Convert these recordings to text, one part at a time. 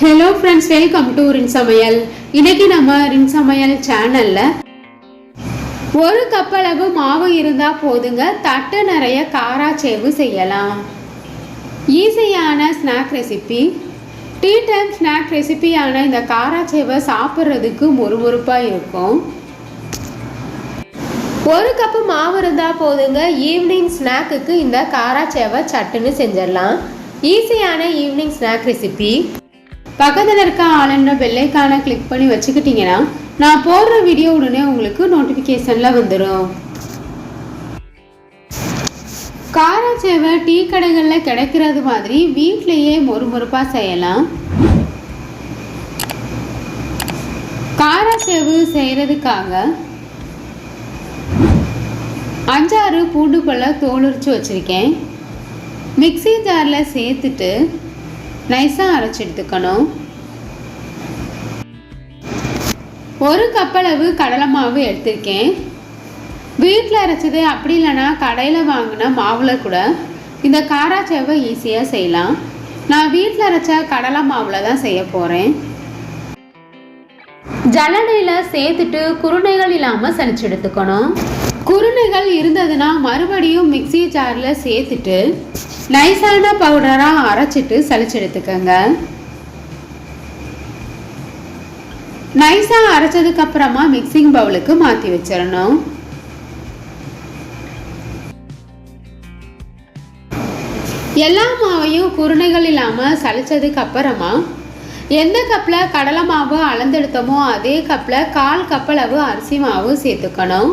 Hello friends welcome to ரின் சமையல் இன்னைக்கு நம்ம ரின் சமையல் சேனல்ல ஒரு கப்பளவு மாவு இருந்தால் போதுங்க தட்டு நிறைய காராச்சேவு செய்யலாம். ஈஸியான snack recipe tea time snack ரெசிபியான இந்த காராச்சேவை சாப்பிட்றதுக்கு முறுமுறுப்பாக இருக்கும். ஒரு கப்பு மாவு இருந்தால் போதுங்க ஈவினிங் ஸ்நாக்குக்கு இந்த காராச்சேவை சட்டுன்னு செஞ்சிடலாம். ஈஸியான ஈவினிங் ஸ்நாக் ரெசிபி பக்கத்தில் இருக்க ஆளுன்ற பெல்லைக்கான கிளிக் பண்ணி வச்சுக்கிட்டிங்கன்னா நான் போடுற வீடியோ உடனே உங்களுக்கு நோட்டிஃபிகேஷனில் வந்துடும் காராச்சேவை டீ கடைகளில் கிடைக்கிறது மாதிரி வீட்டிலையே மொறுமொறுப்பாக செய்யலாம். காராச்சேவு செய்கிறதுக்காக அஞ்சாறு பூண்டு பழ தோலுரிச்சு வச்சுருக்கேன். மிக்ஸி ஜாரில் சேர்த்துட்டு நைஸாக அரைச்சி எடுத்துக்கணும். ஒரு கப்பளவு கடலை மாவு எடுத்திருக்கேன். வீட்டில் அரைச்சது அப்படி இல்லைன்னா கடையில் வாங்கின மாவில் கூட இந்த காராச்சேவை ஈஸியாக செய்யலாம். நான் வீட்டில் அரைச்ச கடலை மாவில் தான் செய்ய போகிறேன் ஜல்லடையில் சேர்த்துட்டு குருணைகள் இல்லாமல் சலிச்சு எடுத்துக்கணும். குருணைகள் இருந்ததுன்னா மறுபடியும் மிக்ஸி ஜாரில் சேர்த்துட்டு நைஸான பவுடராக அரைச்சிட்டு சலிச்சு எடுத்துக்கோங்க. நைஸாக அரைச்சதுக்கு அப்புறமா மிக்சிங் பவுலுக்கு மாற்றி வச்சிடணும். எல்லா மாவையும் குருணைகள் இல்லாமல் சலிச்சதுக்கு அப்புறமா எந்த கப்பில் கடலை மாவு அளந்தெடுத்தோமோ அதே கப்பில் கால் கப்பளவு அரிசி மாவு சேர்த்துக்கணும்.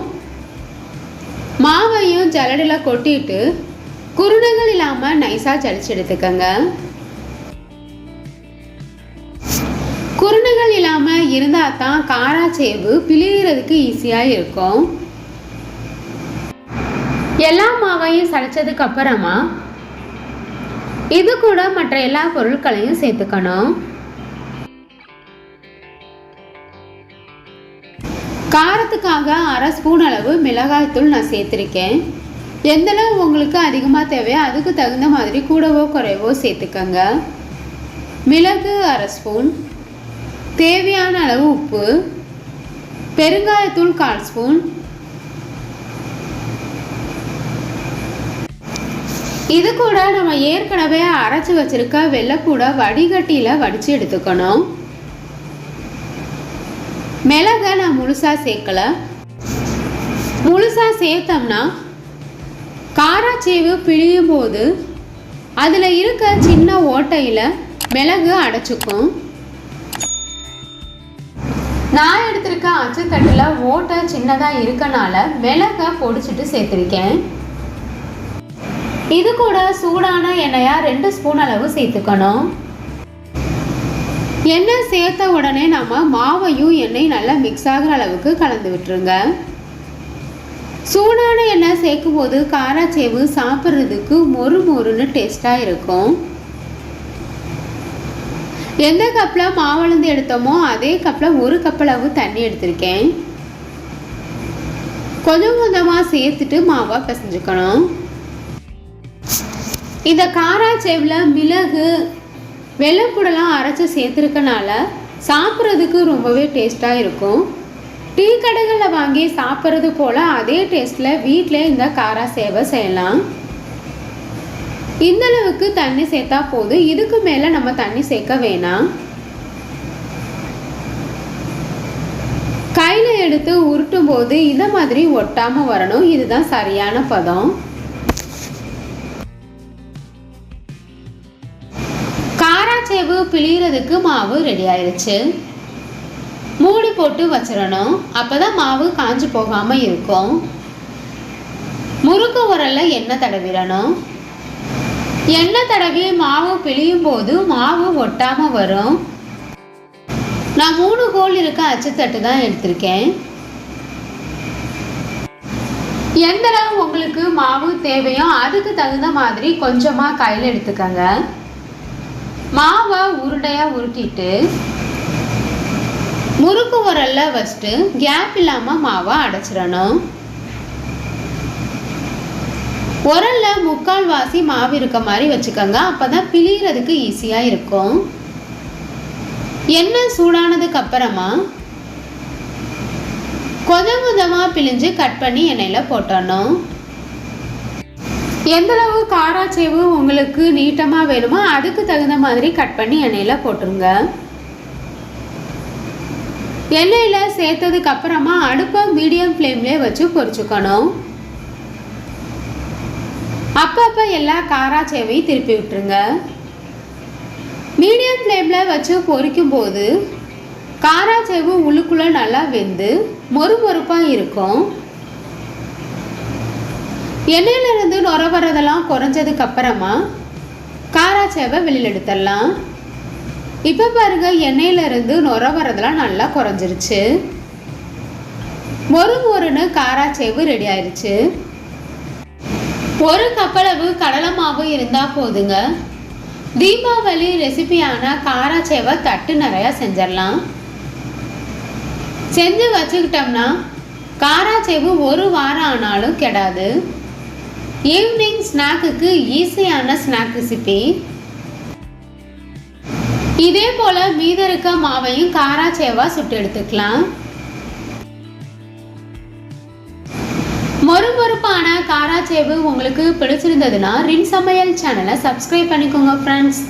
மாவையும் ஜலடில் கொட்டிட்டு குருடுகள் இல்லாமல் நைஸாக ஜலிச்சு எடுத்துக்கோங்க. குருணைகள் இல்லாமல் இருந்தால் தான் காராச்சேவு பிழிகிறதுக்கு ஈஸியாக இருக்கும். எல்லா மாவையும் சளைச்சதுக்கு அப்புறமா இது கூட மற்ற எல்லா பொருட்களையும் சேர்த்துக்கணும். காரத்துக்காக அரை ஸ்பூன் அளவு மிளகாய்த்தூள் நான் சேர்த்துருக்கேன். எந்தளவு உங்களுக்கு அதிகமாக தேவையோ அதுக்கு தகுந்த மாதிரி கூடவோ குறைவோ சேர்த்துக்கோங்க. மிளகு அரை ஸ்பூன் தேவையான அளவு உப்பு பெருங்காயத்தூள் கால் ஸ்பூன். இது கூட நம்ம ஏற்கனவே அரைச்சி வச்சிருக்க வெள்ளைக்கூட வடிகட்டியில் வடித்து எடுத்துக்கணும். மிளகை நான் முழுசாக சேர்க்கல. முழுசாக சேர்த்தோம்னா காராச்சேவு பிழியும் போது அதில் இருக்க சின்ன ஓட்டையில் மிளகு அடைச்சிக்கும். நான் எடுத்திருக்க அச்சுக்கட்டில் ஓட்டை சின்னதாக இருக்கனால மிளகை பொடிச்சிட்டு சேர்த்துருக்கேன். இது கூட சூடான எண்ணெயாக ரெண்டு ஸ்பூன் அளவு சேர்த்துக்கணும். எண்ணெய் சேர்த்த உடனே நம்ம மாவையும் எண்ணெய் நல்லா மிக்ஸ் ஆகிற அளவுக்கு கலந்து விட்டுருங்க. சூடான எண்ணெய் சேர்க்கும் போது காராச்சேவு சாப்பிட்றதுக்கு மொறு மொறுன்னு டேஸ்ட்டாக இருக்கும். எந்த கப்பில் மாவளந்து எடுத்தோமோ அதே கப்பில் ஒரு கப்பளவு தண்ணி எடுத்திருக்கேன். கொஞ்சம் கொஞ்சமாக சேர்த்துட்டு மாவாக பிசைஞ்சுக்கணும். இந்த காராச்சேவில் மிளகு வெள்ளைப்பூடெல்லாம் அரைச்சி சேர்த்துருக்கனால சாப்பிட்றதுக்கு ரொம்பவே டேஸ்ட்டாக இருக்கும். டீ கடைகளில் வாங்கி சாப்பிட்றது போல் அதே டேஸ்ட்டில் வீட்டிலே இந்த காரா சேவை செய்யலாம். இந்த அளவுக்கு தண்ணி சேர்த்தா போதும். இதுக்கு மேலே நம்ம தண்ணி சேர்க்க வேணாம். கையில் எடுத்து உருட்டும் போது இதை மாதிரி ஒட்டாமல் வரணும். இதுதான் சரியான பதம். காராச்சேவு பிழியறதுக்கு மாவு ரெடி ஆயிருச்சு. மூடி போட்டு வச்சிடணும். அப்போ தான் மாவு காஞ்சு போகாமல் இருக்கும். முறுக்கு உரலில் எண்ணெய் தடவிடணும். எண்ணெய் தடவி மாவு பிழியும் போது மாவு ஒட்டாமல் வரும். நான் மூணு கோல் இருக்க அச்சுத்தட்டு தான் எடுத்திருக்கேன். எந்த அளவு உங்களுக்கு மாவு தேவையோ அதுக்கு தகுந்த மாதிரி கொஞ்சமாக கையில் எடுத்துக்கோங்க. மாவை உருண்டையாக உருட்டிட்டு முறுக்கு உரல்ல ஃபஸ்ட்டு கேப் இல்லாமல் மாவை அடைச்சிடணும். உரலில் முக்கால் வாசி மாவு இருக்க மாதிரி வச்சுக்கோங்க. அப்போ தான் பிழியறதுக்கு ஈஸியாக இருக்கும். எண்ணெய் சூடானதுக்கு அப்புறமா கொஞ்சம் கொஞ்சமாக பிழிஞ்சு கட் பண்ணி எண்ணெயில் போட்டணும். எந்தளவு காராச்சேவு உங்களுக்கு நீட்டமாக வேணுமோ அதுக்கு தகுந்த மாதிரி கட் பண்ணி எண்ணெயில் போட்டுருங்க. எண்ணெயில் சேர்த்ததுக்கு அப்புறமா அடுப்பை மீடியம் ஃப்ளேம்லேயே வச்சு பொரிச்சுக்கணும். அப்பப்போ எல்லா காராச்சேவையும் திருப்பி விட்டுருங்க. மீடியம் ஃப்ளேமில் வச்சு பொரிக்கும் போது காராச்சேவு உள்ளுக்குள்ளே நல்லா வெந்து மொறு மொறுப்பாக இருக்கும். எண்ணெயிலிருந்து நுர வரதெல்லாம் குறைஞ்சதுக்கு அப்புறமா காராச்சேவை வெளியில் எடுத்துடலாம். இப்போ பாருங்க எண்ணெயிலிருந்து நுர வரதெல்லாம் நல்லா குறைஞ்சிருச்சு. மொறு மொறுன்னு காராச்சேவு ரெடி ஆயிடுச்சு ஒரு கப்பளவு கடலை மாவு இருந்தால் போதுங்க. தீபாவளி ரெசிபியான காராச்சேவை தட்டு நிறையா செஞ்சிடலாம். செஞ்சு வச்சுக்கிட்டோம்னா காராச்சேவு ஒரு வாரம் ஆனாலும் கெடாது. ஈவினிங் ஸ்நாக்குக்கு ஈஸியான ஸ்நாக் ரெசிபி இதே போல் மீத இருக்க மாவையும் காராச்சேவா சுட்டு எடுத்துக்கலாம். மொறுமொறுப்பான காராச்சேவு உங்களுக்கு பிடிச்சிருந்ததுன்னா ரின் சமையல் சேனலை சப்ஸ்கிரைப் பண்ணிக்கோங்க ஃப்ரெண்ட்ஸ்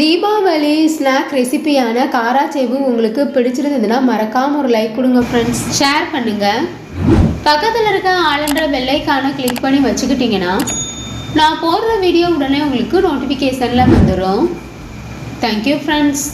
தீபாவளி ஸ்நாக் ரெசிபியான காராச்சேவு உங்களுக்கு பிடிச்சிருந்ததுன்னா மறக்காமல் ஒரு லைக் கொடுங்க ஃப்ரெண்ட்ஸ் ஷேர் பண்ணுங்கள் பக்கத்தில் இருக்க ஆளுன்ற வெள்ளைக்கான கிளிக் பண்ணி வச்சுக்கிட்டிங்கன்னா நான் போடுற வீடியோ உடனே உங்களுக்கு நோட்டிஃபிகேஷனில் வந்துடும் தேங்க்யூ ஃப்ரெண்ட்ஸ்